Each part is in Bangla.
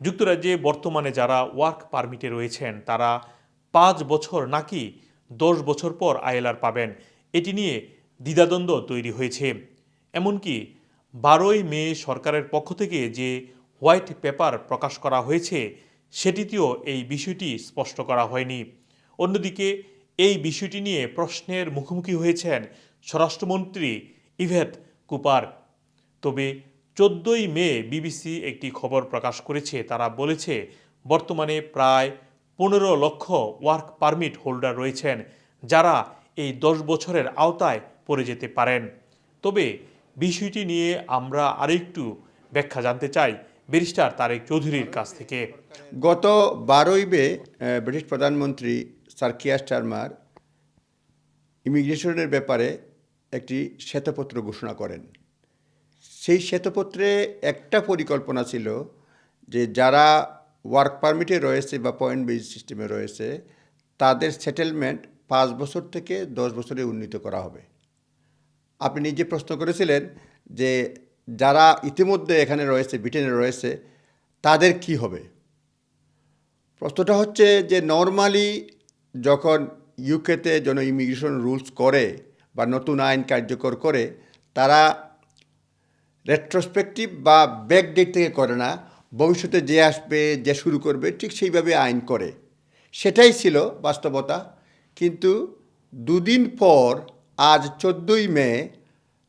যুক্তরাজ্যে বর্তমানে যারা ওয়ার্ক পারমিটে রয়েছেন, তারা পাঁচ বছর নাকি দশ বছর পর আইএলআর পাবেন। এটি নিয়ে দ্বিধাদ্বন্দ্ব তৈরি হয়েছে। এমনকি বারোই মে সরকারের পক্ষ থেকে যে হোয়াইট পেপার প্রকাশ করা হয়েছে, সেটিতেও এই বিষয়টি স্পষ্ট করা হয়নি। অন্যদিকে, এই বিষয়টি নিয়ে প্রশ্নের মুখোমুখি হয়েছেন স্বরাষ্ট্রমন্ত্রী ইভেত কুপার। তবে চোদ্দোই মে বিবিসি একটি খবর প্রকাশ করেছে। তারা বলেছে, বর্তমানে প্রায় পনেরো লক্ষ ওয়ার্ক পারমিট হোল্ডার রয়েছেন, যারা এই দশ বছরের আওতায় পড়ে যেতে পারেন। তবে বিষয়টি নিয়ে আমরা আরেকটু ব্যাখ্যা জানতে চাই ব্যারিস্টার তারেক চৌধুরীর কাছ থেকে। গত বারোই মে ব্রিটিশ প্রধানমন্ত্রী স্যার স্টারমার ইমিগ্রেশনের ব্যাপারে একটি শ্বেতপত্র ঘোষণা করেন। সেই শ্বেতপত্রে একটা পরিকল্পনা ছিল যে যারা ওয়ার্ক পারমিটে রয়েছে বা পয়েন্ট বেজ সিস্টেমে রয়েছে, তাদের সেটেলমেন্ট পাঁচ বছর থেকে দশ বছরে উন্নীত করা হবে। আপনি নিজে প্রশ্ন করেছিলেন যে যারা ইতিমধ্যে এখানে রয়েছে ব্রিটেনে রয়েছে, তাদের কি হবে? প্রশ্নটা হচ্ছে যে নর্মালি যখন ইউকেতে যেন ইমিগ্রেশন রুলস করে বা নতুন আইন কার্যকর করে, তারা রেট্রোস্পেক্টিভ বা ব্যাক ডেট থেকে করে না, ভবিষ্যতে যে আসবে, যে শুরু করবে, ঠিক সেইভাবে আইন করে। সেটাই ছিল বাস্তবতা। কিন্তু দুদিন পর, আজ চোদ্দোই মে,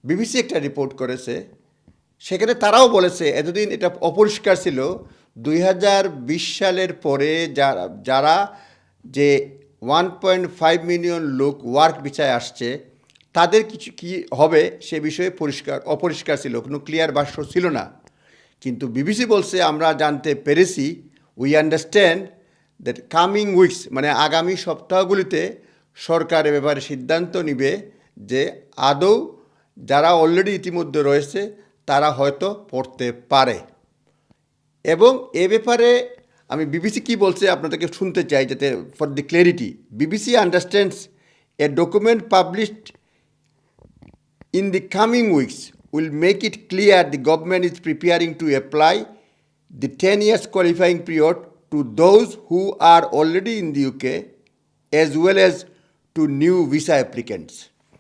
বিবিসি একটা রিপোর্ট করেছে। সেখানে তারাও বলেছে, এতদিন এটা অপরিষ্কার ছিল। দুই হাজার বিশ সালের পরে যারা যারা যে ওয়ান পয়েন্ট ফাইভ মিলিয়ন লোক ওয়ার্ক বিচায় আসছে তাদের কিছু কি হবে সে বিষয়ে পরিষ্কার, অপরিষ্কার ছিল, কোনো ক্লিয়ার ভাষ্য ছিল না। কিন্তু বিবিসি বলছে, আমরা জানতে পেরেছি we understand that coming weeks মানে আগামী সপ্তাহগুলিতে সরকার এ ব্যাপারে সিদ্ধান্ত নিবে যে আদৌ যারা অলরেডি ইতিমধ্যে রয়েছে, তারা হয়তো পড়তে পারে। এবং এ ব্যাপারে আমি বিবিসি কি বলছে আপনাদেরকে শুনতে চাই, যাতে for the clarity BBC understands a document published in the coming weeks will make it clear the government is preparing to apply the 10 years qualifying period to those who are already in the UK as well as to new visa applicants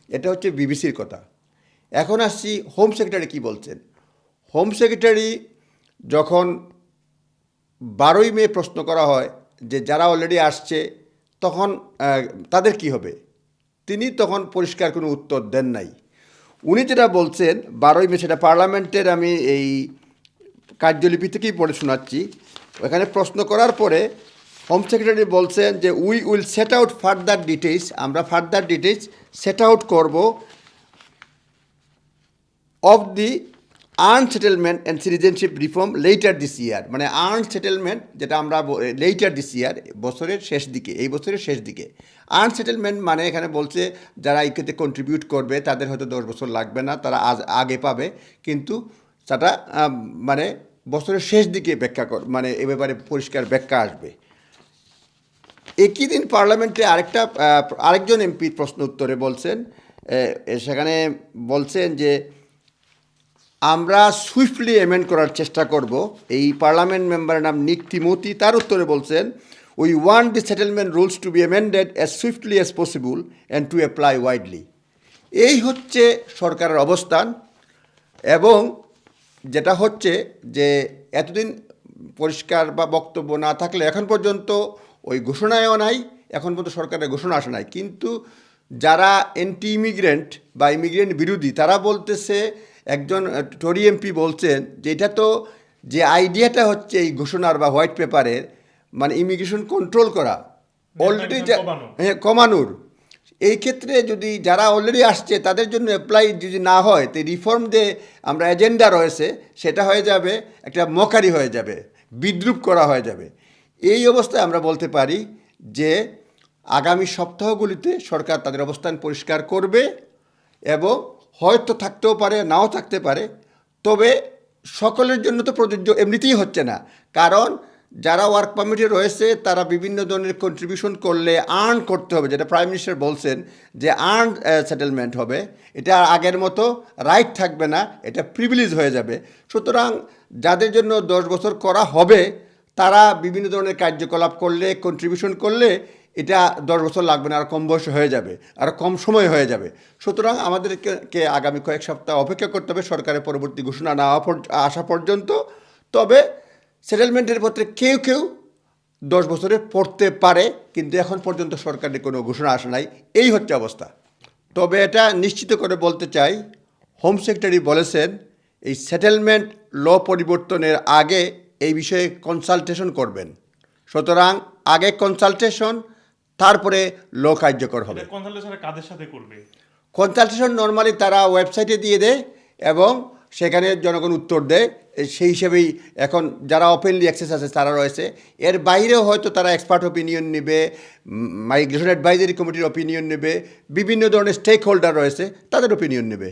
এটা হচ্ছে বিবিসির কথা এখন আসছি হোম সেক্রেটারি কি বলছেন হোম সেক্রেটারি যখন বারোই মে প্রশ্ন করা হয় যে যারা অলরেডি আসছে তখন তাদের কি হবে তিনি তখন পরিষ্কার কোনো উত্তর দেন নাই উনি যেটা বলছেন, বারোই মে, সেটা পার্লামেন্টের আমি এই কার্যলিপি থেকেই পড়ে শোনাচ্ছি। এখানে প্রশ্ন করার পরে হোম সেক্রেটারি বলছেন যে we will set out further details আমরা ফার্দার ডিটেলস সেট আউট করব of the earn settlement and citizenship reform later this year মানে আর্ন সেটেলমেন্ট যেটা আমরা লেটার দিস ইয়ার বছরের শেষ দিকে, এই বছরের শেষ দিকে। আর্ন সেটেলমেন্ট মানে এখানে বলছে যারা ইকেতে কন্ট্রিবিউট করবে, তাদের হয়তো দশ বছর লাগবে না, তারা আজ আগে পাবে। কিন্তু সেটা মানে বছরের শেষ দিকে ব্যাখ্যা কর মানে এ ব্যাপারে পরিষ্কার ব্যাখ্যা আসবে। একই দিন পার্লামেন্টে আরেকটা আরেকজন এমপি প্রশ্ন উত্তরে বলছেন সেখানে বলছেন যে আমরা সুইফটলি অ্যামেন্ড করার চেষ্টা করব। এই পার্লামেন্ট মেম্বারের নাম নিক তিমতি তার উত্তরে বলছেন we want the settlement rules to be amended as swiftly as possible and to apply widely এই হচ্ছে সরকারের অবস্থান এবং যেটা হচ্ছে যে এতদিন পরিষ্কার বা বক্তব্য না থাকলে এখন পর্যন্ত ওই ঘোষণায়ও নাই, এখন পর্যন্ত সরকারের ঘোষণা আসে নাই। কিন্তু যারা এন্টি ইমিগ্রেন্ট বা ইমিগ্রেন্ট বিরোধী, তারা বলতেছে একজন টরি এমপি বলছেন যে এটা তো যে আইডিয়াটা হচ্ছে এই ঘোষণার বা হোয়াইট পেপারের মানে ইমিগ্রেশন কন্ট্রোল করা অলরেডি। হ্যাঁ কমানোর এই ক্ষেত্রে যদি যারা অলরেডি আসছে তাদের জন্য অ্যাপ্লাই যদি না হয় তো রিফর্ম যে আমরা এজেন্ডা রয়েছে সেটা হয়ে যাবে একটা মকারি হয়ে যাবে বিদ্রুপ করা হয়ে যাবে এই অবস্থায় আমরা বলতে পারি যে আগামী সপ্তাহগুলিতে সরকার তাদের অবস্থান পরিষ্কার করবে এবং হয়তো থাকতেও পারে, নাও থাকতে পারে, তবে সকলের জন্য তো প্রযোজ্য এমনিতেই হচ্ছে না। কারণ যারা ওয়ার্ক পারমিটে রয়েছে, তারা বিভিন্ন ধরনের কন্ট্রিবিউশন করলে আর্ন করতে হবে, যেটা প্রাইম মিনিস্টার বলছেন যে আর্ন সেটেলমেন্ট হবে। এটা আগের মতো রাইট থাকবে না, এটা প্রিভিলেজ হয়ে যাবে। সুতরাং যাদের জন্য দশ বছর করা হবে, তারা বিভিন্ন ধরনের কার্যকলাপ করলে কন্ট্রিবিউশন করলে এটা দশ বছর লাগবে না, আর কম বয়স হয়ে যাবে, আর কম সময় হয়ে যাবে। সুতরাং আমাদেরকে আগামী কয়েক সপ্তাহ অপেক্ষা করতে হবে সরকারের পরবর্তী ঘোষণা না আসা পর্যন্ত। তবে সেটেলমেন্টের পত্রে কেউ কেউ দশ বছরে পড়তে পারে, কিন্তু এখন পর্যন্ত সরকারের কোনো ঘোষণা আসে নাই। এই হচ্ছে অবস্থা। তবে এটা নিশ্চিত করে বলতে চাই হোম সেক্রেটারি বলেছেন, এই সেটেলমেন্ট ল পরিবর্তনের আগে এই বিষয়ে কনসালটেশন করবেন। সুতরাং আগে কনসালটেশন তারপরে ল কার্যকর হবে। কাদের সাথে করবে? কনসালটেশন নর্মালি তারা ওয়েবসাইটে দিয়ে দেয় এবং সেখানে জনগণ উত্তর দেয়। সেই হিসেবেই এখন যারা ওপেনলি অ্যাক্সেস আছে তারা রয়েছে। এর বাইরেও হয়তো তারা এক্সপার্ট ওপিনিয়ন নেবে মাইগ্রেশন অ্যাডভাইজারি কমিটির ওপিনিয়ন নেবে বিভিন্ন ধরনের স্টেক হোল্ডার রয়েছে তাদের ওপিনিয়ন নেবে।